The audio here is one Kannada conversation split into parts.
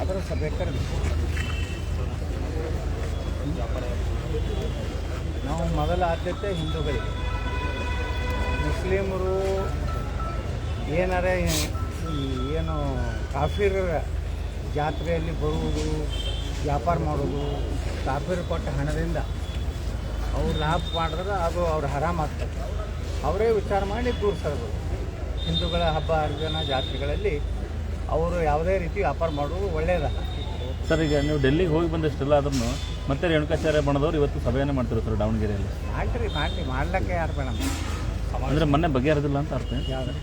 ಅದರ ಸಭೆ ಕರೆದಿತ್ತು ನಾವು ಮೊದಲ ಆದ್ಯತೆ ಹಿಂದೂಗಳಿಗೆ. ಮುಸ್ಲಿಮರು ಏನಾರ ಏನು ಕಾಫಿರ ಜಾತ್ರೆಯಲ್ಲಿ ಬರುವುದು, ವ್ಯಾಪಾರ ಮಾಡೋದು ಕಾಫಿರ್ ಕೊಟ್ಟ ಹಣದಿಂದ ಅವ್ರು ಲಾಭ ಮಾಡಿದ್ರೆ ಅದು ಅವ್ರು ಹರಾಮ್ ಆಗ್ತದೆ ಅವರೇ ವಿಚಾರ ಮಾಡಿ ದೂರ ಸರಬೇಕು. ಹಿಂದೂಗಳ ಹಬ್ಬ ಹರಿದಿನ ಜಾತ್ರೆಗಳಲ್ಲಿ ಅವರು ಯಾವುದೇ ರೀತಿ ವ್ಯಾಪಾರ ಮಾಡುವುದು ಒಳ್ಳೆಯದಲ್ಲ. ಸರ್ ಈಗ ನೀವು ಡೆಲ್ಲಿಗೆ ಹೋಗಿ ಬಂದಷ್ಟೆಲ್ಲ ಅದನ್ನು ಮತ್ತೆ ರೇಣುಕಾಚಾರ್ಯ ಬಣದವ್ರು ಇವತ್ತು ಸಭೆಯನ್ನು ಮಾಡ್ತಿರೋ ಸರ್ ದಾವಣಗೆರೆಯಲ್ಲಿ. ಮಾಡ್ರಿ ಮಾಡ್ರಿ ಮಾಡ್ಲಿಕ್ಕೆ ಯಾರು ಬೇಡ ಅಂದರೆ ಮೊನ್ನೆ ಬಗೆಹರಿದಿಲ್ಲ ಅಂತ ಅರ್ಥ ಏನು?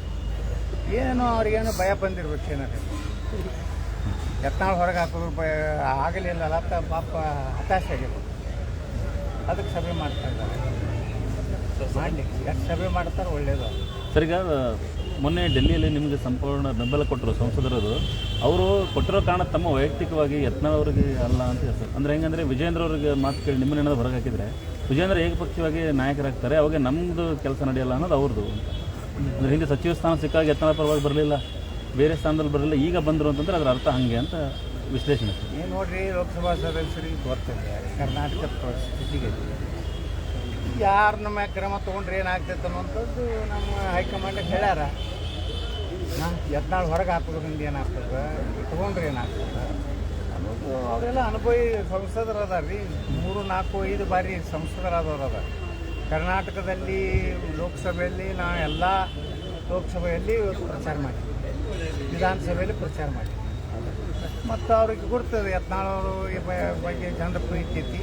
ಏನೋ ಅವ್ರಿಗೇನು ಭಯ ಬಂದಿರ್ಬೇಕು ಏನಾರ ಎತ್ನಾಳು ಹೊರಗೆ ಹಾಕೋದು ಭಯ ಆಗಲಿಲ್ಲಲ್ಲ ಅಂತ ಪಾಪ ಹತಾಶೆ ಆಗಿರ್ಬೋದು ಅದಕ್ಕೆ ಸಭೆ ಮಾಡ್ತಾ ಇದ್ದಾರೆ. ಮಾಡಲಿ ಎಷ್ಟು ಸಭೆ ಮಾಡ್ತಾರೆ ಒಳ್ಳೆಯದು ಸರ್ ಈಗ ಮೊನ್ನೆ ಡೆಲ್ಲಿಯಲ್ಲಿ ನಿಮಗೆ ಸಂಪೂರ್ಣ ಬೆಂಬಲ ಕೊಟ್ಟರು ಸಂಸದರದು. ಅವರು ಕೊಟ್ಟಿರೋ ಕಾರಣ ತಮ್ಮ ವೈಯಕ್ತಿಕವಾಗಿ ಯತ್ನಾಳ್ ಅವರಿಗೆ ಅಲ್ಲ ಅಂತ ಹೇಳ್ತಾರೆ. ಅಂದರೆ ಹೆಂಗಂದ್ರೆ ವಿಜೇಂದ್ರ ಅವರಿಗೆ ಮಾತು ಕೇಳಿ ನಿಮ್ಮನ್ನ ಏನಾದರೂ ಹೊರಗೆ ಹಾಕಿದರೆ, ವಿಜೇಂದ್ರ ಏಕಪಕ್ಷವಾಗಿ ನಾಯಕರಾಗ್ತಾರೆ, ಅವಾಗ ನಮ್ಮದು ಕೆಲಸ ನಡೆಯಲ್ಲ ಅನ್ನೋದು ಅವ್ರದ್ದು ಅಂತ. ಅಂದರೆ ಹಿಂದೆ ಸಚಿವ ಸ್ಥಾನ ಸಿಕ್ಕಾಗ ಯತ್ನಾಳ ಪರವಾಗಿ ಬರಲಿಲ್ಲ, ಬೇರೆ ಸ್ಥಾನದಲ್ಲಿ ಬರಲಿಲ್ಲ, ಈಗ ಬಂದರು ಅಂತಂದ್ರೆ ಅದರ ಅರ್ಥ ಹಾಗೆ ಅಂತ ವಿಶ್ಲೇಷಣೆ. ಏನು ನೋಡ್ರಿ ಲೋಕಸಭಾ ಸದಸ್ಯರಿಗೆ ಗೊತ್ತಿದೆ ಕರ್ನಾಟಕ ಪರಿಸ್ಥಿತಿಗೆ ಯಾರು ನಮ್ಮ ಕ್ರಮ ತೊಗೊಂಡ್ರೆ ಏನಾಗ್ತೈತೆ ಅನ್ನುವಂಥದ್ದು ನಮ್ಮ ಹೈಕಮಾಂಡ್ ಹೇಳ್ಯಾರ. ಯತ್ನಾಳ್ ಹೊರಗೆ ಹಾಕೋದ್ರಿಂದ ಏನಾಗ್ತದೆ? ತೊಗೊಂಡ್ರೆ ಏನಾಗ್ತದೆ? ಅನ್ನೋದು ಅವರೆಲ್ಲ ಅನುಭವಿ ಸಂಸದರು ಅದಾರ ರೀ ಮೂರು, ನಾಲ್ಕು, ಐದು ಬಾರಿ ಸಂಸದರಾದವ್ರು ಅದ ಕರ್ನಾಟಕದಲ್ಲಿ, ಲೋಕಸಭೆಯಲ್ಲಿ, ನಾ ಎಲ್ಲ ಲೋಕಸಭೆಯಲ್ಲಿ ಪ್ರಚಾರ ಮಾಡಿದ್ವಿ. ವಿಧಾನಸಭೆಯಲ್ಲಿ ಪ್ರಚಾರ ಮಾಡಿದ್ವಿ. ಮತ್ತು ಅವ್ರಿಗೆ ಗುರ್ತದೆ ಯತ್ನಾಳವರು ಬಗ್ಗೆ ಜನರ ಪ್ರೀತಿ ಐತಿ.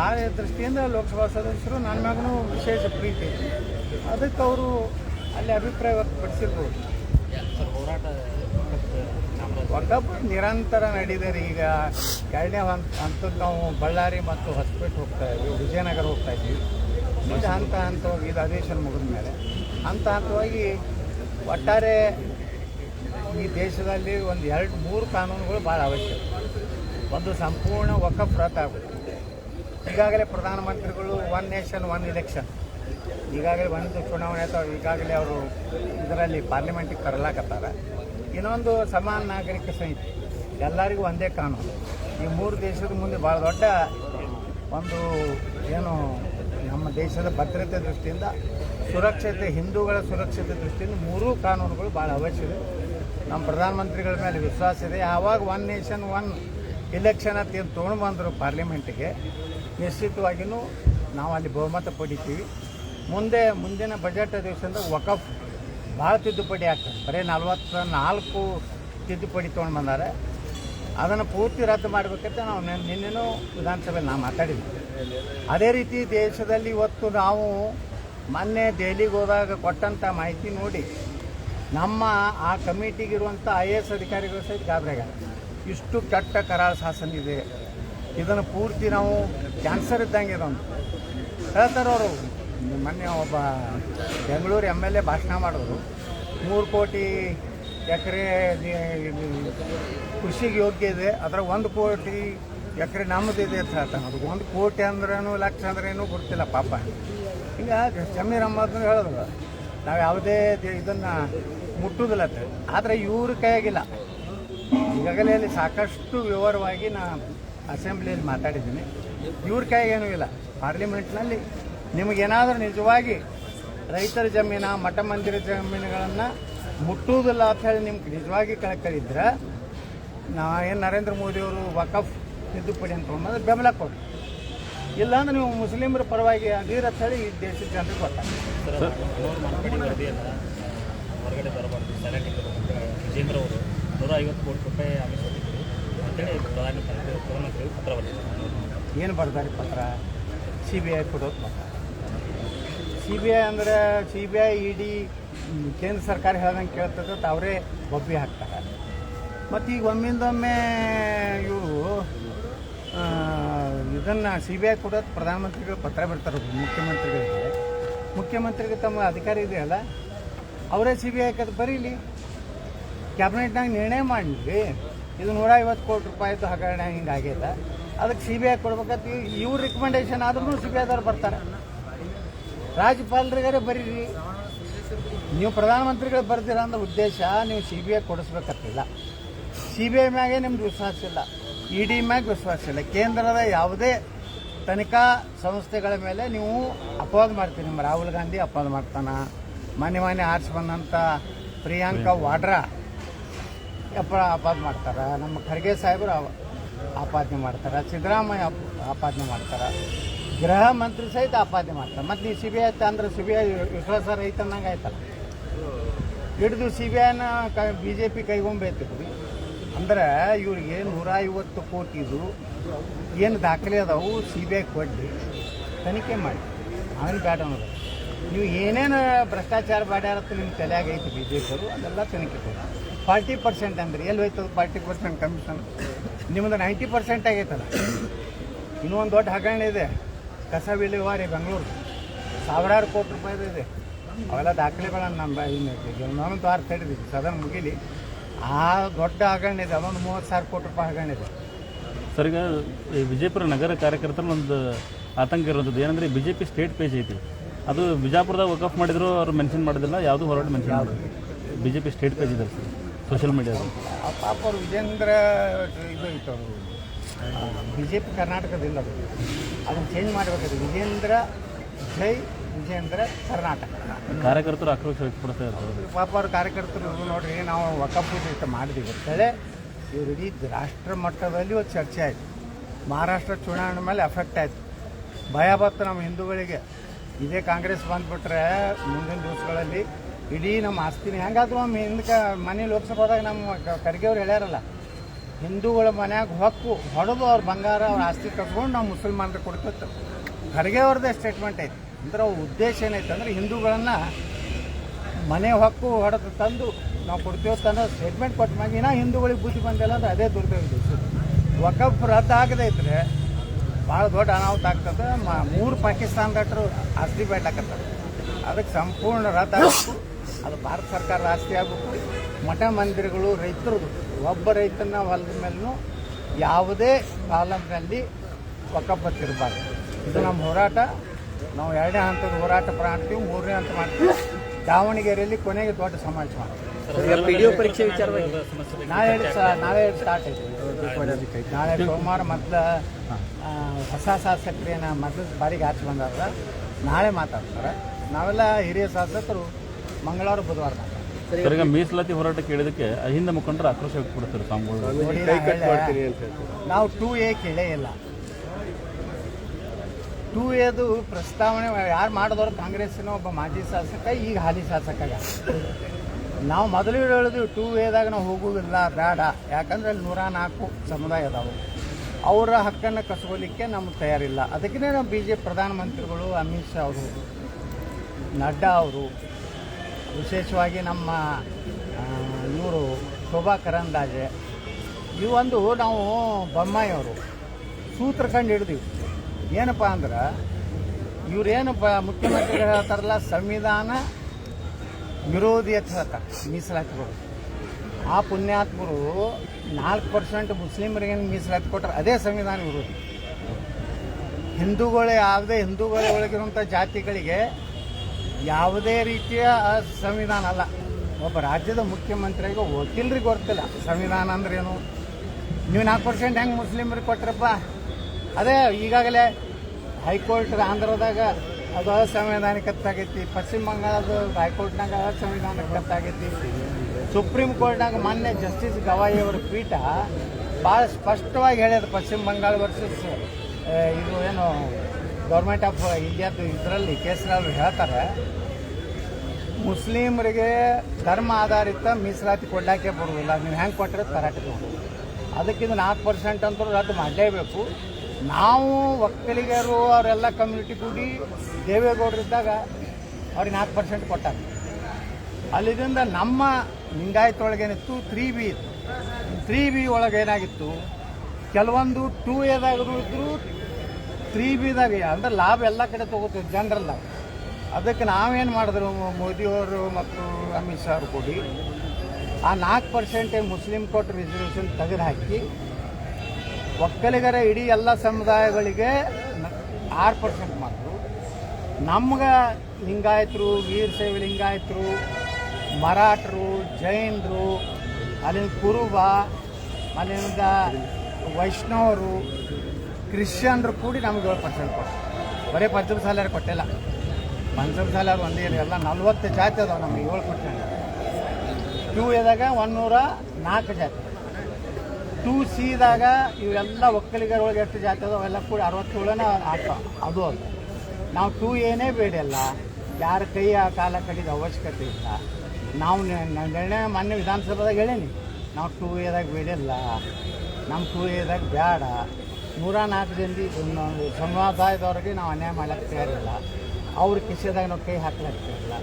ಆ ದೃಷ್ಟಿಯಿಂದ ಲೋಕಸಭಾ ಸದಸ್ಯರು ನನ್ನ ಮ್ಯಾಗೂ ವಿಶೇಷ ಪ್ರೀತಿ. ಅದಕ್ಕೆ ಅವರು ಅಲ್ಲಿ ಅಭಿಪ್ರಾಯ ವ್ಯಕ್ತಪಡಿಸಿರ್ಬೋದು. ಒಕ್ಕಪ್ಪ ನಿರಂತರ ನಡೀದರೆ ಈಗ ಎರಡನೇ ಹಂತ ಹಂತದ ನಾವು ಬಳ್ಳಾರಿ ಮತ್ತು ಹೊಸಪೇಟೆ ಹೋಗ್ತಾ ಇದ್ವಿ ವಿಜಯನಗರ ಹೋಗ್ತಾ ಇದ್ವಿ. ಮುಂದೆ ಹಂತ ಹಂತವಾಗಿ ಇದು ಅಧಿವೇಶನ ಮುಗಿದ ಮೇಲೆ ಹಂತ ಹಂತವಾಗಿ ಒಟ್ಟಾರೆ ಈ ದೇಶದಲ್ಲಿ ಒಂದು ಎರಡು ಮೂರು ಕಾನೂನುಗಳು ಭಾಳ ಅವಶ್ಯಕ ಒಂದು ಸಂಪೂರ್ಣ ಒಕ್ಕಪ್ರತ ಆಗಬೇಕು ಈಗಾಗಲೇ ಪ್ರಧಾನಮಂತ್ರಿಗಳು ಒನ್ ನೇಷನ್ ಒನ್ ಇಲೆಕ್ಷನ್ ಈಗಾಗಲೇ ಒಂದು ಚುನಾವಣೆ ಅಥವಾ ಈಗಾಗಲೇ ಅವರು ಇದರಲ್ಲಿ ಪಾರ್ಲಿಮೆಂಟಿಗೆ ತರಲಾಕತ್ತಾರೆ ಇನ್ನೊಂದು ಸಮಾನ ನಾಗರಿಕ ಸಂಹಿತೆ. ಎಲ್ಲರಿಗೂ ಒಂದೇ ಕಾನೂನು. ಈ ಮೂರು ದೇಶದ ಮುಂದೆ ಭಾಳ ದೊಡ್ಡ ಒಂದು ಏನು ನಮ್ಮ ದೇಶದ ಭದ್ರತೆ ದೃಷ್ಟಿಯಿಂದ, ಸುರಕ್ಷತೆ, ಹಿಂದೂಗಳ ಸುರಕ್ಷತೆ ದೃಷ್ಟಿಯಿಂದ ಮೂರೂ ಕಾನೂನುಗಳು ಭಾಳ ಅವಶ್ಯಕ ನಮ್ಮ ಪ್ರಧಾನಮಂತ್ರಿಗಳ ಮೇಲೆ ವಿಶ್ವಾಸ ಇದೆ. ಆವಾಗ ಒನ್ ನೇಷನ್ ಒನ್ ಇಲೆಕ್ಷನ್ ಅಂತ ಏನು ತೊಗೊಂಡು ಬಂದರು ಪಾರ್ಲಿಮೆಂಟಿಗೆ ನಿಶ್ಚಿತವಾಗಿಯೂ ನಾವು ಅಲ್ಲಿ ಬಹುಮತ ಪಡಿತೀವಿ. ಮುಂದೆ, ಮುಂದಿನ ಬಜೆಟ್ ಅಧಿವೇಶನದ ವಕಫ್ ಭಾಳ ತಿದ್ದುಪಡಿ ಆಗ್ತದೆ. ಬರೀ ನಲ್ವತ್ತ ನಾಲ್ಕು ತಿದ್ದುಪಡಿ ತೊಗೊಂಡು ಬಂದಾರೆ. ಅದನ್ನು ಪೂರ್ತಿ ರದ್ದು ಮಾಡಬೇಕಂತ ನಾವು ನಿನ್- ನಿನ್ನೆನೂ ವಿಧಾನಸಭೆಯಲ್ಲಿ ನಾವು ಮಾತಾಡಿದ್ವಿ. ಅದೇ ರೀತಿ ದೇಶದಲ್ಲಿ ಇವತ್ತು ನಾವು ಮೊನ್ನೆ ದೆಹಲಿಗೆ ಹೋದಾಗ ಕೊಟ್ಟಂಥ ಮಾಹಿತಿ ನೋಡಿ ನಮ್ಮ ಆ ಕಮಿಟಿಗಿರುವಂಥ ಐ ಎ ಎಸ್ ಅಧಿಕಾರಿಗಳು ಸಹಿತ ಗಾಬರಿಯಾಗ ಇಷ್ಟು ಕೆಟ್ಟ ಕರಾಳ ಶಾಸನ ಇದೆ. ಇದನ್ನು ಪೂರ್ತಿ ನಾವು ಕ್ಯಾನ್ಸರ್ ಇದ್ದಂಗೆ ಇದೊಂದು ಹೇಳ್ತಾರೆ ಅವರು. ಮೊನ್ನೆ ಒಬ್ಬ ಬೆಂಗಳೂರು ಎಂ ಎಲ್ ಎ ಭಾಷಣ ಮಾಡಿದ್ರು. ಮೂರು ಕೋಟಿ ಎಕರೆ ಕೃಷಿಗೆ ಯೋಗ್ಯ ಇದೆ. ಅದರ ಒಂದು ಕೋಟಿ ಎಕರೆ ನಮ್ಮದಿದೆ ಅಂತ ಹೇಳ್ತಾನೆ. ಅದು ಒಂದು ಕೋಟಿ ಅಂದ್ರೇನು, ಲಕ್ಷ ಅಂದ್ರೇನು ಗೊತ್ತಿಲ್ಲ ಪಾಪ. ಹಿಂಗೆ ಜಮೀರ್ ಅಹ್ಮದ್ನು ಹೇಳಿದ್ರು ನಾವು ಯಾವುದೇ ಇದನ್ನು ಮುಟ್ಟುವುದಿಲ್ಲ ಅಂತ. ಆದರೆ ಇವ್ರ ಕೈಯಾಗಿಲ್ಲ. ಈಗಾಗಲೇ ಸಾಕಷ್ಟು ವಿವರವಾಗಿ ನಾ ಅಸೆಂಬ್ಲಿಯಲ್ಲಿ ಮಾತಾಡಿದ್ದೀನಿ. ಇವ್ರ ಕೈಗೇನೂ ಇಲ್ಲ. ಪಾರ್ಲಿಮೆಂಟ್ನಲ್ಲಿ ನಿಮಗೇನಾದರೂ ನಿಜವಾಗಿ ರೈತರ ಜಮೀನ, ಮಠ ಮಂದಿರ ಜಮೀನುಗಳನ್ನು ಮುಟ್ಟುವುದಿಲ್ಲ ಅಂತ ಹೇಳಿ ನಿಮ್ಗೆ ನಿಜವಾಗಿ ಕಳಕಳಿದ್ರೆ ನಾ ಏನು ನರೇಂದ್ರ ಮೋದಿಯವರು ವಕಫ್ ತಿದ್ದುಪಡಿ ಅಂತ ಅನ್ನೋದು ಬೆಂಬಲ ಕೊಡಿ ಇಲ್ಲಾಂದ್ರೆ ನೀವು ಮುಸ್ಲಿಮರ ಪರವಾಗಿ ಅದೀರ ಅಂತ ಹೇಳಿ ಈ ದೇಶದ ಜನರಿಗೆ ಗೊತ್ತಾಗ್ತದೆ. ಏನು ಬರ್ತಾರೆ ಪತ್ರ? ಸಿ ಬಿ ಐ ಕೊಡೋದು ಪತ್ರ. ಸಿ ಬಿ ಐ ಅಂದರೆ C B I E D ಕೇಂದ್ರ ಸರ್ಕಾರ ಹೇಳ್ದಂಗೆ ಕೇಳ್ತದೆ ಅವರೇ ಬಬ್ಬಿ ಹಾಕ್ತಾರೆ. ಮತ್ತು ಈಗ ಒಮ್ಮಿಂದೊಮ್ಮೆ ಇವರು ಇದನ್ನು ಸಿ ಬಿ ಐ ಕೊಡೋದು ಪ್ರಧಾನಮಂತ್ರಿಗಳು ಪತ್ರ ಬಿಡ್ತಾರೆ, ಮುಖ್ಯಮಂತ್ರಿಗಳಿಗೆ. ಮುಖ್ಯಮಂತ್ರಿಗೆ ತಮ್ಮ ಅಧಿಕಾರ ಇದೆಯಲ್ಲ, ಅವರೇ ಸಿ ಬಿ ಐ ಕದ್ದು ಬರೀಲಿ. ಕ್ಯಾಬಿನೆಟ್ನಾಗ ನಿರ್ಣಯ ಮಾಡಲಿ. ಇದು ನೂರ ಐವತ್ತು ಕೋಟಿ ರೂಪಾಯಿದು ಹಗರಣ ಹಿಂಗೆ ಆಗ್ಯದ. ಅದಕ್ಕೆ ಸಿ ಬಿ ಐ ಕೊಡ್ಬೇಕಂತ ಇವ್ರ ರಿಕಮೆಂಡೇಶನ್ ಆದ್ರೂ ಸಿ ಬಿ ಐದವ್ರು ಬರ್ತಾರೆ. ರಾಜ್ಯಪಾಲರಿಗಾರೆ ಬರೀರಿ. ನೀವು ಪ್ರಧಾನಮಂತ್ರಿಗಳು ಬರ್ತೀರ ಅಂದ್ರೆ ಉದ್ದೇಶ ನೀವು ಸಿ ಬಿ ಐ ಕೊಡಿಸ್ಬೇಕತ್ತಿಲ್ಲ ಸಿ ಬಿ ಐ ಮ್ಯಾಗೆ ನಿಮ್ದು ವಿಶ್ವಾಸ ಇಲ್ಲ. ಇ ಡಿ ಮ್ಯಾಗೆ ವಿಶ್ವಾಸ ಇಲ್ಲ. ಕೇಂದ್ರದ ಯಾವುದೇ ತನಿಖಾ ಸಂಸ್ಥೆಗಳ ಮೇಲೆ ನೀವು ಅಪವಾದ ಮಾಡ್ತೀರಿ. ನಿಮ್ಮ ರಾಹುಲ್ ಗಾಂಧಿ ಅಪವಾದ ಮಾಡ್ತಾನ. ಮನೆ ಮನೆ ಆರಿಸಿ ಬಂದಂಥ ಪ್ರಿಯಾಂಕಾ ವಾಡ್ರಾ ಅಪ ಅಪವಾದ ಮಾಡ್ತಾರೆ. ನಮ್ಮ ಖರ್ಗೆ ಸಾಹೇಬರು ಆಪಾದನೆ ಮಾಡ್ತಾರೆ, ಸಿದ್ದರಾಮಯ್ಯ ಆಪಾದನೆ ಮಾಡ್ತಾರೆ, ಗೃಹ ಮಂತ್ರಿ ಸಹಿತ ಆಪಾದನೆ ಮಾಡ್ತಾರೆ. ಮತ್ತು ನೀವು ಸಿ ಬಿ ಐ ಅಂದ್ರೆ ಸಿ ಬಿ ಐ ವಿಶ್ವಾಸ ರೈತ ಅನ್ನಂಗೆ ಆಯ್ತಲ್ಲ. ಹಿಡಿದು ಸಿ ಬಿ ಐನ ಕ ಬಿ ಜೆ ಪಿ ಕೈಗೊಂಬೈತಿದ್ವಿ ಅಂದ್ರೆ ಇವರಿಗೆ ನೂರ ಐವತ್ತು ಕೋಟಿದು ಏನು ದಾಖಲೆ ಅದಾವು ಸಿ ಬಿ ಐ ಕೊಡ್ಲಿ, ತನಿಖೆ ಮಾಡಿ. ಅವನು ಬ್ಯಾಡ ನೀವು ಏನೇನು ಭ್ರಷ್ಟಾಚಾರ ಬಾಡ್ಯಾರತ್ತ ನಿಮ್ಮ ತಲೆಯಾಗೈತಿ ಬಿ ಜೆ ಪಿಯವರು ಅದೆಲ್ಲ ತನಿಖೆ ಕೊಡಿ. ಫಾರ್ಟಿ ಪರ್ಸೆಂಟ್ ಅಂದ್ರೆ ಎಲ್ಲಿ ಹೋಯ್ತದ ಫಾರ್ಟಿ ಪರ್ಸೆಂಟ್ ಕಮಿಷನ್ ನಿಮ್ಮದು ನೈಂಟಿ ಪರ್ಸೆಂಟ್ ಆಗೈತಲ್ಲ. ಇನ್ನೂ ಒಂದು ದೊಡ್ಡ ಹಗರಣ ಇದೆ. ಕಸ ವಿಲೇವಾರಿ ಬೆಂಗಳೂರು. ಸಾವಿರಾರು ಕೋಟಿ ರೂಪಾಯಿದು ಇದೆ ಅವೆಲ್ಲ ದಾಖಲೆಗಳನ್ನು ನಮ್ಮ ಇನ್ನೊಂದು ವಾರ ತಡೆದಿದ್ವಿ ಸದನ ಮುಗಿಲಿ. ಆ ದೊಡ್ಡ ಹಗರಣ ಇದೆ. ಅದೊಂದು ಮೂವತ್ತು ಸಾವಿರ ಕೋಟಿ ರೂಪಾಯಿ ಹಗರಣ ಇದೆ. ಸರ್ ಈಗ ಈ ವಿಜಯಪುರ ನಗರ ಕಾರ್ಯಕರ್ತರ ಒಂದು ಆತಂಕ ಇರೋದು ಏನಂದ್ರೆ B J P state page ಐತಿ. ಅದು ಬಿಜಾಪುರದಾಗ ವಕಫ್ ಮಾಡಿದ್ರು ಅವ್ರು ಮೆನ್ಷನ್ ಮಾಡೋದಿಲ್ಲ ಯಾವುದು ಹೊರಗಡೆ ಮೆನ್ಷನ್ ಮಾಡೋದು B J P state page ಇದೆ ಸರ್. ಸೋಷಿಯಲ್ ಮೀಡಿಯಾದಲ್ಲಿ ಆ ಪಾಪ ಅವರು ವಿಜೇಂದ್ರ ಇದು ಇತ್ತು ಅವರು ಬಿ ಜೆ ಪಿ ಕರ್ನಾಟಕದಿಂದ ಅದು. ಅದನ್ನು ಚೇಂಜ್ ಮಾಡಬೇಕಾದ್ರೆ ವಿಜೇಂದ್ರ ಜೈ ವಿಜೇಂದ್ರ ಕರ್ನಾಟಕ. ಕಾರ್ಯಕರ್ತರು ಆಕ್ರೋಶ ವ್ಯಕ್ತಪಡಿಸ್ತಾ ಇರ್ತಾರೆ ಪಾಪ ಅವ್ರ ಕಾರ್ಯಕರ್ತರು ಇವರು ನೋಡ್ರಿ ನಾವು ವಕಫ್ ಸಹಿತ ಮಾಡಿದೀವಿ. ಅಂತೇಳಿ ಇವರು ಇಡೀ ರಾಷ್ಟ್ರ ಮಟ್ಟದಲ್ಲಿ ಒಂದು ಚರ್ಚೆ ಆಯಿತು. ಮಹಾರಾಷ್ಟ್ರ ಚುನಾವಣೆ ಮೇಲೆ ಎಫೆಕ್ಟ್ ಆಯಿತು. ಭಯ ಬತ್ತು ನಮ್ಮ ಹಿಂದೂಗಳಿಗೆ. ಇದೇ ಕಾಂಗ್ರೆಸ್ ಬಂದ್ಬಿಟ್ರೆ ಮುಂದಿನ ದಿವಸಗಳಲ್ಲಿ ಇಡೀ ನಮ್ಮ ಆಸ್ತಿನ ಹೆಂಗಾದ್ರು ಒಮ್ಮೆ ಹಿಂದಕ್ಕೆ ಮನೆ ಲೋಕಸಭಾದಾಗ ನಮ್ಮ ಖರ್ಗೆಯವ್ರು ಹೇಳ್ಯಾರಲ್ಲ, ಹಿಂದೂಗಳ ಮನ್ಯಾಗ ಹೊಕ್ಕು ಹೊಡೆದು ಅವ್ರ ಬಂಗಾರ, ಅವ್ರ ಆಸ್ತಿ ಕಟ್ಕೊಂಡು ನಾವು ಮುಸಲ್ಮಾನರು ಕೊಡ್ತಿತ್ತು. ಖರ್ಗೆ ಅವ್ರದ್ದೇ ಸ್ಟೇಟ್ಮೆಂಟ್ ಐತಿ. ಅಂದ್ರೆ ಅವ್ರ ಉದ್ದೇಶ ಏನೈತೆ ಅಂದ್ರೆ ಹಿಂದೂಗಳನ್ನು ಮನೆ ಹೊಕ್ಕು ಹೊಡೆದು ತಂದು ನಾವು ಕೊಡ್ತೀವಿ ಅನ್ನೋ ಸ್ಟೇಟ್ಮೆಂಟ್ ಕೊಟ್ಟ ಮ್ಯಾಗ ಇನ್ನೂ ಹಿಂದೂಗಳಿಗೆ ಬುದ್ಧಿ ಬಂದಿಲ್ಲ ಅಂದ್ರೆ ಅದೇ ದುರ್ದೈವ ವಕಫ್ ರದ್ದು ಆಗದೇ ಭಾಳ ದೊಡ್ಡ ಅನಾಹುತ ಆಗ್ತದೆ. ಮೂರು ಮೂರು ಪಾಕಿಸ್ತಾನದಟ್ರು ಆಸ್ತಿ ಬೇಡ್ಲಾಕತ್ತಾರೆ. ಅದಕ್ಕೆ ಸಂಪೂರ್ಣ ರದ್ದು ಅದು ಭಾರತ ಸರ್ಕಾರದ ಆಸ್ತಿ ಆಗಬೇಕು. ಮಠ ಮಂದಿರಗಳು ರೈತರದು. ಒಬ್ಬ ರೈತನ ಹೊಲದ ಮೇಲೂ ಯಾವುದೇ ಕಾಲಂನಲ್ಲಿ ಒಕ್ಕಪ್ಪತ್ತಿರಬಾರ್ದು ಇದು ನಮ್ಮ ಹೋರಾಟ. ನಾವು ಎರಡನೇ ಹಂತದ ಹೋರಾಟ ಮಾಡ್ತೀವಿ ಮೂರನೇ ಹಂತ ಮಾಡ್ತೀವಿ. ದಾವಣಗೆರೆಯಲ್ಲಿ ಕೊನೆಗೆ ದೊಡ್ಡ ಸಮಾಜ ಮಾಡ್ತೀವಿ. ಪರೀಕ್ಷೆ ವಿಚಾರವಾಗಿ ನಾಳೆ ನಾಳೆ ಸ್ಟಾರ್ಟ್ ಆಯ್ತು ನಾಳೆ ಸೋಮವಾರ ಮೊದಲ ಹೊಸ ಶಾಸಕರೇನ ಮೊದಲ ಬಾರಿಗೆ ಆಚೆ ಬಂದಾರ. ನಾಳೆ ಮಾತಾಡ್ತಾರೆ. ನಾವೆಲ್ಲ ಹಿರಿಯ ಶಾಸಕರು ಮಂಗಳವಾರ ಬುಧವಾರ. ಸರ್ ಈಗ ಮೀಸಲಾತಿ ಹೋರಾಟ ಕೇಳಿದಕ್ಕೆ ಅಹಿಂದ ಮುಖಂಡರು ಆಕ್ರೋಶ ವ್ಯಕ್ತಪಡಿಸ್ತಾರೆ ಹೇಳ್ದೆ, ನಾವು ಟೂ ಎ ಕೇಳೇ ಇಲ್ಲ. ಟೂ ಎದು ಪ್ರಸ್ತಾವನೆ ಯಾರು ಮಾಡಿದವರು ಕಾಂಗ್ರೆಸ್ಸಿನ ಒಬ್ಬ ಮಾಜಿ ಶಾಸಕ ಈಗ ಹಾಲಿ ಶಾಸಕ. ನಾವು ಮೊದಲು ಹೇಳಿದ್ವಿ ಟೂ ಎದಾಗ ನಾವು ಹೋಗುವುದಿಲ್ಲ ಬೇಡ. ಯಾಕಂದ್ರೆ ಅಲ್ಲಿ ನೂರ ನಾಲ್ಕು ಸಮುದಾಯ ಅದಾವೆ. ಅವರ ಹಕ್ಕನ್ನು ಕಸಗೋಲಿಕ್ಕೆ ನಮ್ಗೆ ತಯಾರಿಲ್ಲ. ಅದಕ್ಕೇ ನಾವು ಬಿ ಜೆ ಪಿ ಪ್ರಧಾನಮಂತ್ರಿಗಳು ಅಮಿತ್ ಶಾ ಅವರು ನಡ್ಡಾ ಅವರು ವಿಶೇಷವಾಗಿ ನಮ್ಮ ಇವರು ಶೋಭಾ ಕರಂದಾಜೆ ಇವೊಂದು ನಾವು ಬೊಮ್ಮಾಯಿಯವರು ಸೂತ್ರ ಕಂಡು ಹಿಡ್ದೀವಿ. ಏನಪ್ಪ ಅಂದ್ರೆ, ಇವ್ರೇನು ಬ, ಮುಖ್ಯಮಂತ್ರಿಗಳು ಹೇಳ್ತಾರಲ್ಲ, ಸಂವಿಧಾನ ವಿರೋಧಿ ಅಂತ ಹೇಳ್ತಾರೆ ಮೀಸಲಾತಿಗಳು. ಆ ಪುಣ್ಯಾತ್ಮರು ನಾಲ್ಕು ಪರ್ಸೆಂಟ್ ಮುಸ್ಲಿಮರಿಗೇನು ಮೀಸಲಾತಿ ಕೊಟ್ಟರೆ ಅದೇ ಸಂವಿಧಾನ ವಿರೋಧಿ. ಹಿಂದೂಗಳೇ ಆಗದೆ ಹಿಂದೂಗಳ ಒಳಗಿರುವಂಥ ಜಾತಿಗಳಿಗೆ ಯಾವುದೇ ರೀತಿಯ ಸಂವಿಧಾನ ಅಲ್ಲ. ಒಬ್ಬ ರಾಜ್ಯದ ಮುಖ್ಯಮಂತ್ರಿಗೆ ವಕೀಲರಿಗೆ ಗೊತ್ತಿಲ್ಲ. ಸಂವಿಧಾನ ಏನು ನೀವು ನಾಲ್ಕು ಪರ್ಸೆಂಟ್ ಹೆಂಗೆ ಮುಸ್ಲಿಮರಿಗೆ ಕೊಟ್ರಪ್ಪ? ಅದೇ ಈಗಾಗಲೇ ಹೈಕೋರ್ಟ್ ಆಂಧ್ರದಾಗ ಅದು ಅಸಂವಿಧಾನಿಕತ್ತಾಗೈತಿ ಪಶ್ಚಿಮ ಬಂಗಾಳದ ಹೈಕೋರ್ಟ್ನಾಗ ಅಸಂವಿಧಾನಿಕತ್ತಾಗೈತಿ ಸುಪ್ರೀಂ ಕೋರ್ಟ್ನಾಗ ಮೊನ್ನೆ ಜಸ್ಟಿಸ್ ಗವಾಯಿ ಅವರ ಪೀಠ ಭಾಳ ಸ್ಪಷ್ಟವಾಗಿ ಹೇಳ್ಯದ ಪಶ್ಚಿಮ ಬಂಗಾಳ ವರ್ಸಸ್ ಇದು ಏನು ಗೌರ್ಮೆಂಟ್ ಆಫ್ ಇಂಡಿಯಾದ ಇದರಲ್ಲಿ ಕೇಸ್ನಲ್ಲಿ ಹೇಳ್ತಾರೆ, ಮುಸ್ಲಿಮರಿಗೆ ಧರ್ಮ ಆಧಾರಿತ ಮೀಸಲಾತಿ ಕೊಡ್ಲಾಕೆ ಬರುವುದಿಲ್ಲ. ನೀವು ಹೆಂಗೆ ಕೊಟ್ಟರೆ ತರಾಟೆ ತಗೊಂಡು. ಅದಕ್ಕಿಂತ ನಾಲ್ಕು ಪರ್ಸೆಂಟ್ ಅಂತೂ ರದ್ದು ಮಾಡಲೇಬೇಕು. ನಾವು ಒಕ್ಕಲಿಗರು ಅವರೆಲ್ಲ ಕಮ್ಯುನಿಟಿ ಕೂಡಿ ದೇವೇಗೌಡರಿದ್ದಾಗ ಅವ್ರಿಗೆ ನಾಲ್ಕು ಪರ್ಸೆಂಟ್ ಕೊಟ್ಟಾಗ ಅಲ್ಲಿಂದ ನಮ್ಮ ಲಿಂಗಾಯತೊಳಗೇನಿತ್ತು ತ್ರೀ ಬಿ ಇತ್ತು. ತ್ರೀ ಬಿ ಒಳಗೇನಾಗಿತ್ತು ಕೆಲವೊಂದು ಟೂ ಎದಾಗರು ಇದ್ರು ತ್ರೀ ಬಿದಾಗ ಅಂದ್ರೆ ಲಾಭ ಎಲ್ಲ ಕಡೆ ತಗೋತೀವಿ ಜನರಲ್ಲ ಅದಕ್ಕೆ ನಾವೇನು ಮಾಡಿದ್ರು ಮೋದಿಯವರು ಮತ್ತು ಅಮಿತ್ ಶಾ ಅವರು ಕೂಡಿ, ಆ ನಾಲ್ಕು ಪರ್ಸೆಂಟ್ ಮುಸ್ಲಿಂ ಕೋರ್ಟ್ ರಿಸರ್ವೇಷನ್ ತೆಗೆದು ಹಾಕಿ ಒಕ್ಕಲಿಗರ ಇಡೀ ಎಲ್ಲ ಸಮುದಾಯಗಳಿಗೆ ಆರು ಪರ್ಸೆಂಟ್ ಮಾಡಿದ್ರು. ನಮ್ಗೆ ಲಿಂಗಾಯತರು ವೀರಶೈವ ಲಿಂಗಾಯತರು, ಮರಾಠರು, ಜೈನರು, ಅಲ್ಲಿನ ಕುರುಬ, ಅಲ್ಲಿಂದ ವೈಷ್ಣವರು ಕ್ರಿಶ್ಚಿಯನ್ರು ಕೂಡಿ ನಮ್ಗೆ ಏಳು ಪರ್ಸೆಂಟ್ ಕೊಟ್ಟು ಬರೀ ಪಂಚಮ ಸಾಲಾರು ಕೊಟ್ಟಿಲ್ಲ. ಪಂಚಮ ಸಾಲಾರು ಒಂದೇ ಎಲ್ಲ ನಲ್ವತ್ತು ಜಾತಿ ಅದಾವೆ ನಮ್ಗೆ, ಏಳು ಪರ್ಸೆಂಟ್ ಟೂ ಎದಾಗ ಒಂದೂರ ನಾಲ್ಕು ಜಾತಿ. ಟೂ ಸಿದಾಗ ಇವೆಲ್ಲ ಒಕ್ಕಲಿಗರೊಳಗೆ ಎಷ್ಟು ಜಾತಿ ಅದಾವೆ ಅವೆಲ್ಲ ಕೂಡ ಅರವತ್ತೇಳನೇ ಆಗ್ತಾವ ಅದು ಅದು. ನಾವು ಟೂ ಏನೇ ಬೇಡಿಲ್ಲ ಯಾರ ಕೈಯ ಕಾಲ ಕಡಿದ ಅವಶ್ಯಕತೆ ಇಲ್ಲ. ನಾವು ನಿರ್ಣಯ ಮಾನ್ಯ ವಿಧಾನಸಭಾದಾಗ ಹೇಳೀನಿ. ನಾವು ಟೂ ಎದಾಗ ಬೇಡಿಲ್ಲ. ನಮ್ಮ ಟೂ ಎದಾಗ ಬೇಡ ನೂರ ನಾಲ್ಕು ಜನಿ ನಾವು ಸಮುದಾಯದವ್ರಿಗೆ ನಾವು ಅನ್ಯಾಯ ಮಾಡ್ಲಿಕ್ಕೆ ತಯಾರಿಲ್ಲ. ಅವ್ರ ಕಿಸೆದಾಗ ನಾವು ಕೈ ಹಾಕ್ಲಿಕ್ಕೆ ತಯಾರಿಲ್ಲ.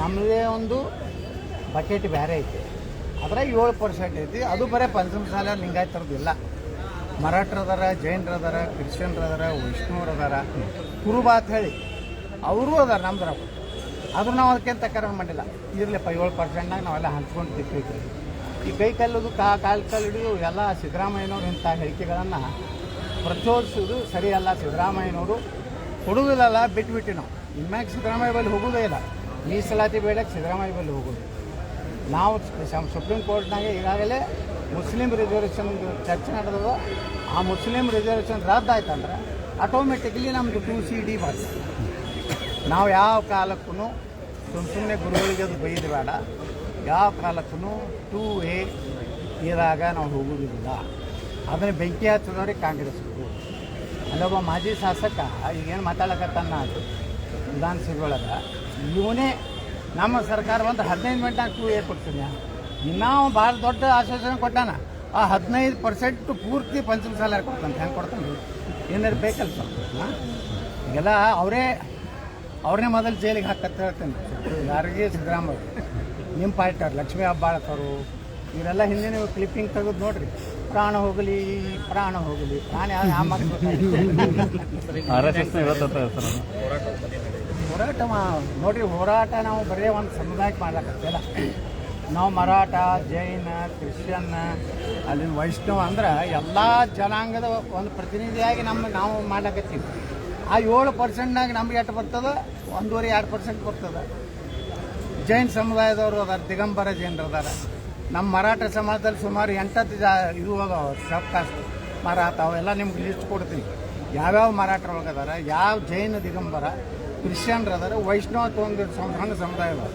ನಮ್ಮದೇ ಒಂದು ಬಕೆಟ್ ಬೇರೆ ಐತಿ. ಅದ್ರಾಗ ಏಳು ಪರ್ಸೆಂಟ್ ಐತಿ. ಅದು ಬರೀ ಪಂಚಮ ಸಾಲ ಲಿಂಗಾಯತರದ್ದು ಇಲ್ಲ. ಮರಾಠರು ಅದಾರ, ಜೈನರು ಅದಾರ, ಕ್ರಿಶ್ಚಿಯನ್ರು ಅದಾರ, ವೈಷ್ಣವರು ಅದಾರ, ಕುರುಬ ಅಂತ ಹೇಳಿ ಅವರು ಅದಾರ ನಮ್ದ್ರ ಆದ್ರೂ ನಾವು ಅದಕ್ಕೆ ತಕರಾರು ಮಾಡಿಲ್ಲ. ಇರಲಿಪ್ಪ ಏಳು ಪರ್ಸೆಂಟ್ನಾಗ ನಾವೆಲ್ಲ ಹಂಚ್ಕೊಂಡು ತಿಕ್ಕೈತಿ ಈ ಕೈ ಕಲ್ಲದು, ಕಾ, ಕಾಲು ಕಲ್ಲು ಹಿಡಿದು ಎಲ್ಲ ಸಿದ್ದರಾಮಯ್ಯನವ್ರು ಇಂಥ ಹೇಳಿಕೆಗಳನ್ನು ಪ್ರಚೋದಿಸೋದು ಸರಿಯಲ್ಲ ಸಿದ್ದರಾಮಯ್ಯನವರು. ಕೊಡುವುದಿಲ್ಲ, ಬಿಟ್ಬಿಟ್ಟು ನಾವು. ಇನ್ಮ್ಯಾಗ ಸಿದ್ದರಾಮಯ್ಯ ಬಳಿ ಹೋಗೋದೇ ಇಲ್ಲ. ಮೀಸಲಾತಿ ಬೇಡಕ್ಕೆ ಸಿದ್ದರಾಮಯ್ಯ ಬಳಿ ಹೋಗೋದು. ನಾವು ಸುಪ್ರೀಂ ಕೋರ್ಟ್ನಾಗೆ ಈಗಾಗಲೇ ಮುಸ್ಲಿಂ ರಿಸರ್ವೇಷನ್ ಚರ್ಚೆ ನಡೆದದ. ಆ ಮುಸ್ಲಿಂ ರಿಸರ್ವೇಷನ್ ರದ್ದಾಯ್ತಂದ್ರೆ ಆಟೋಮೆಟಿಕ್ಲಿ ನಮ್ಮದು ಟು ಸಿ ಡಿ ಬರ್ತದೆ. ನಾವು ಯಾವ ಕಾಲಕ್ಕೂ ಸುಮ್ಮ ಸುಮ್ಮನೆ ಗುರುಗಳಿಗೆ ಅದು ಬೈದು ಬೇಡ. ಯಾವ ಕಾಲಕ್ಕೂ ಟೂ ಎ ಇದಾಗ ನಾವು ಹೋಗುವುದಿಲ್ಲ ಅದನ್ನು ಬೆಂಕಿ ಹಚ್ಚದವ್ರಿಗೆ ಕಾಂಗ್ರೆಸ್. ಅಲ್ಲೊಬ್ಬ ಮಾಜಿ ಶಾಸಕ ಈಗೇನು ಮಾತಾಡಕತ್ತಾನ ಅದು ವಿಧಾನಸಭೆಯೊಳಗೆ ಇವನೇ ನಮ್ಮ ಸರ್ಕಾರ ಒಂದು ಹದಿನೈದು ಮಿನಿಟ್ನಾಗ ಟೂ ಏರ್ ಕೊಡ್ತೀನಿ ಇನ್ನೂ ಭಾಳ ದೊಡ್ಡ ಆಶ್ವಾಸನೆ ಕೊಟ್ಟಾನ. ಆ ಹದಿನೈದು ಪರ್ಸೆಂಟ್ ಪೂರ್ತಿ ಪಂಚಮ ಸಾಲ ಕೊಡ್ತಾನೆ ಹೆಂಗೆ ಕೊಡ್ತಾನೆ ಏನಾರು ಬೇಕಲ್ಲ ಈಗೆಲ್ಲ ಅವರೇ, ಅವ್ರನ್ನೇ ಮೊದಲು ಜೈಲಿಗೆ ಹಾಕತ್ತ ಹೇಳ್ತೇನೆ. ಯಾರಿಗೆ ಸಿದ್ದರಾಮಯ್ಯ ನಿಮ್ಮ ಪಾರ್ಟಿಯವ್ರು ಲಕ್ಷ್ಮೀ ಹಬ್ಬಾಳಕರು ಇವರೆಲ್ಲ ಹಿಂದೆ ನೀವು ಕ್ಲಿಪ್ಪಿಂಗ್ ತೆಗೆದು ನೋಡ್ರಿ. ಪ್ರಾಣ ಹೋಗಲಿ ಪ್ರಾಣ ಹೋಗಲಿ. ಪ್ರಾಣ ಆರ್ ಎಸ್. ಹೋರಾಟ ನೋಡ್ರಿ ಹೋರಾಟ ನಾವು ಬರೀ ಒಂದು ಸಮುದಾಯಕ್ಕೆ ಮಾಡ್ಲಕತ್ತಿಲ್ಲ ನಾವು ಮರಾಠ ಜೈನ ಕ್ರಿಶ್ಚಿಯನ್ ಅಲ್ಲಿ ವೈಷ್ಣವ ಅಂದ್ರೆ ಎಲ್ಲ ಜನಾಂಗದ ಒಂದು ಪ್ರತಿನಿಧಿಯಾಗಿ ನಮ್ಮ ನಾವು ಮಾಡ್ಲಕತ್ತೀವಿ. ಆ ಏಳು ಪರ್ಸೆಂಟ್ನಾಗ ನಮ್ಗೆ ಎಷ್ಟು ಬರ್ತದೆ? ಒಂದೂವರೆ ಎರಡು ಪರ್ಸೆಂಟ್ ಬರ್ತದೆ ಜೈನ್ ಸಮುದಾಯದವರು ಅದಾರ ದಿಗಂಬರ ಜೈನರು ಅದಾರ. ನಮ್ಮ ಮರಾಠ ಸಮಾಜದಲ್ಲಿ ಸುಮಾರು ಎಂಟತ್ತು ಜಾ ಇದು ಅದಾವ ಸಬ್ ಕಾಸ್ಟ್ ಮರಾಠ ಅವೆಲ್ಲ ನಿಮ್ಗೆ ಲಿಸ್ಟ್ ಕೊಡ್ತೀನಿ. ಯಾವ್ಯಾವ ಮರಾಠ ಅದಾರ, ಯಾವ ಜೈನ ದಿಗಂಬರ, ಕ್ರಿಶ್ಚಿಯನ್ರು ಅದಾರ, ವೈಷ್ಣವ ಒಂದು ಸಣ್ಣ ಸಮುದಾಯ ಅದಾವ.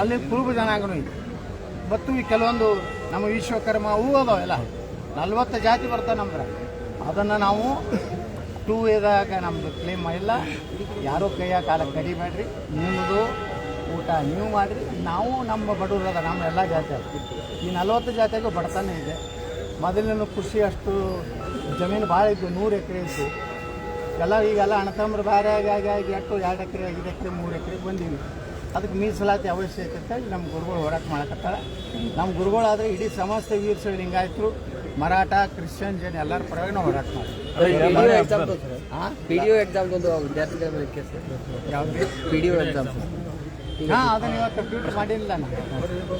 ಅಲ್ಲಿ ಕುರುಬ ಜನಾಂಗನೂ ಇದೆ. ಮತ್ತು ಕೆಲವೊಂದು ನಮ್ಮ ವಿಶ್ವಕರ್ಮ ಅವು ಅದಾವ ಎಲ್ಲ. ನಲ್ವತ್ತು ಜಾತಿ ಬರ್ತಾವೆ ನಮ್ದ್ರ ಅದನ್ನು ನಾವು ಟೂ ಇದಾಗ ನಮ್ಮದು ಕ್ಲೇಮ್ ಇಲ್ಲ ಯಾರೋ ಕೈಯ ಕಾಲ ಕಡಿಬೇಡ್ರಿ. ನಿಮ್ಮದು ಊಟ ನೀವು ಮಾಡಿರಿ ನಾವು ನಮ್ಮ ಬಡವರದ ನಮ್ಮ ಎಲ್ಲ ಜಾತಿ. ಈ ನಲವತ್ತು ಜಾತಿಗೂ ಬಡತನ ಇದೆ. ಮೊದಲಿನ ಕೃಷಿ ಅಷ್ಟು ಜಮೀನು ಭಾಳ ಇತ್ತು ನೂರು ಎಕರೆ ಇತ್ತು. ಎಲ್ಲ ಈಗೆಲ್ಲ ಅಣತಂಬ್ರ ಬೇರೆ ಆಗಿ ಆಗಿ ಆಗಿ ಎಷ್ಟು ಎರಡು ಎಕರೆ ಐದು ಎಕರೆ ಮೂರು ಎಕರೆಗೆ ಬಂದೀವಿ. ಅದಕ್ಕೆ ಮೀಸಲಾತಿ ಅವಶ್ಯಕತೆ ನಮ್ಮ ಗುರುಗಳು ಹೋರಾಟ ಮಾಡಕತ್ತಾಳೆ ನಮ್ಮ ಗುರುಗಳಾದರೆ ಇಡೀ ಸಮಸ್ತ ವೀರಶೈವ ಹಿಂಗಾಯ್ತು. ಮರಾಠ ಕ್ರಿಶ್ಚಿಯನ್ ಜನ ಎಲ್ಲರ ಪರವಾಗಿ ನಾವು ಹೋರಾಟ ಮಾಡ್ತೀವಿ ಎಕ್ಸಾಮ್ ಎಕ್ಸಾಮ್ ಹಾಂ, ಅದನ್ನ ಕಂಪ್ಯೂಟರ್ ಮಾಡಿಲ್ಲ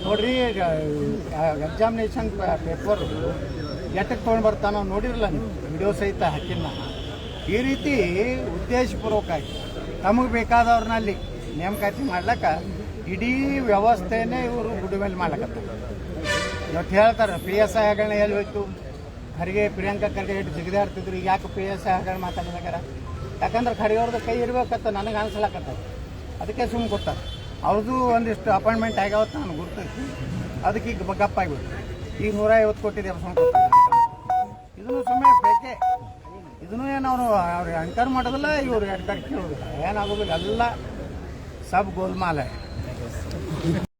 ನೋಡ್ರಿ ಎಕ್ಸಾಮಿನೇಷನ್ ಪೇಪರ್ ಎಟ್ಟಕ್ಕೆ ತೊಗೊಂಡು ಬರ್ತಾನೋ ನೋಡಿರಲ್ಲ ನೀವು ವಿಡಿಯೋ ಸಹಿತ ಹಾಕಿನ ಈ ರೀತಿ ಉದ್ದೇಶಪೂರ್ವಕವಾಗಿ ತಮಗೆ ಬೇಕಾದವ್ರನ್ನಲ್ಲಿ ನೇಮಕಾತಿ ಮಾಡ್ಲಕ್ಕ ಇಡೀ ವ್ಯವಸ್ಥೆನೇ ಇವರು ಗುಡಿಮೇಲೆ ಮಾಡ್ಲಕತ್ತಾರೆ. ಇವತ್ತು ಹೇಳ್ತಾರೆ ಪಿ ಎಸ್ ಐ ಹಗರಣ ಎಲ್ಲಿ ಹೋಯ್ತು? ಖರ್ಗೆ, ಪ್ರಿಯಾಂಕಾ ಖರ್ಗೆ ಎಷ್ಟು ಜಿಗಿದಾಡ್ತಿದ್ರು ಈಗ ಯಾಕೆ ಪಿ ಎಸ್ ಐ ಹಗರಣ ಮಾತಾಡ್ಲಾಗ್ಯಾರ ಯಾಕಂದ್ರೆ ಖರ್ಗೆ ಅವ್ರದ್ದು ಕೈ ಇರ್ಬೇಕತ್ತ ನನಗೆ ಅನ್ಸ್ಲಾಕತ್ತ ಅದಕ್ಕೆ ಸುಮ್ಮನೆ ಗೊತ್ತಾರೆ ಅವ್ರದ್ದು ಒಂದಿಷ್ಟು ಅಪಾಯಿಂಟ್ಮೆಂಟ್ ಆಗ್ಯಾವತ್ತು ನಾನು ಗುರ್ತೈತಿ ಅದಕ್ಕೆ ಈಗ ಗಪ್ಪಾಗ್ಬಿಟ್ಟು ಈಗ ನೂರ ಐವತ್ತು ಕೋಟಿ ದೇವಸ್ಥಾನ ಇದನ್ನು ಸುಮ್ಮನೆ ಬೇಕೆ. ಇದನ್ನು ಏನು ಅವರು, ಅವ್ರು ಅಂಕರ್ ಮಾಡೋದಿಲ್ಲ, ಇವ್ರು ಎಂಕರ್ ಕೇಳೋದಿಲ್ಲ. ಏನಾಗೋದಿಲ್ಲ. ಎಲ್ಲ ಸಬ್ ಗೋಲ್ಮಾಲೆ.